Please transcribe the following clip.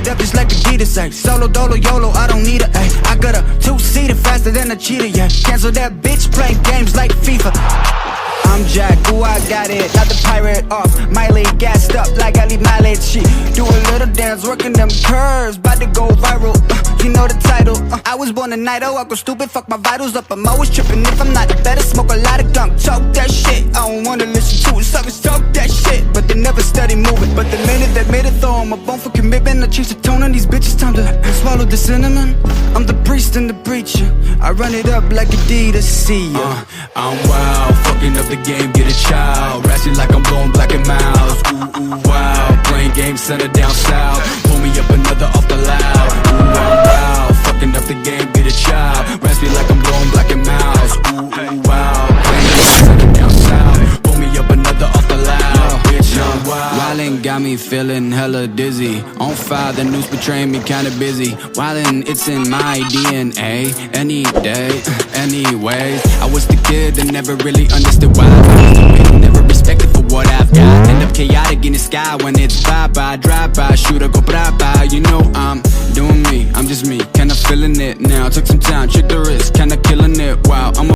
it up just like Adidas say Solo, dolo, YOLO, I don't need a ay. I got a two-seater faster than a cheetah, yeah. Cancel that bitch playing games like FIFA. I'm Jack, ooh, I got it, not the pirate off. Miley gassed up like I leave mileage She do a little dance, working them curves About to go viral, uh, you know the title uh, I was born a night, oh, I go stupid, fuck my vitals up. I'm always tripping, if I'm not better Smoke a lot of gunk, talk that shit I don't wanna listen to Study moving But the minute that made it, throw 'em a bone for commitment I change the tone on these bitches, time to swallow the cinnamon I'm the priest and the preacher I run it up like Adidas, see ya Uh, I'm wild, fucking up the game, get a child. Ratchet like I'm blowing black and mouse. Ooh, ooh, wow. Playing games, center down south. Pull me up another off the loud. Wildin' got me feeling hella dizzy. On fire, the news betraying me kinda busy. Wildin', it's in my DNA. Any day, anyways. I was the kid that never really understood why. Never respected for what I've got. End up chaotic in the sky when it's bye bye. Drive by, shoot or go bye bye. You know I'm doing me, I'm just me. Kinda feeling it now. Took some time, check the risk, kinda killing it. Wow.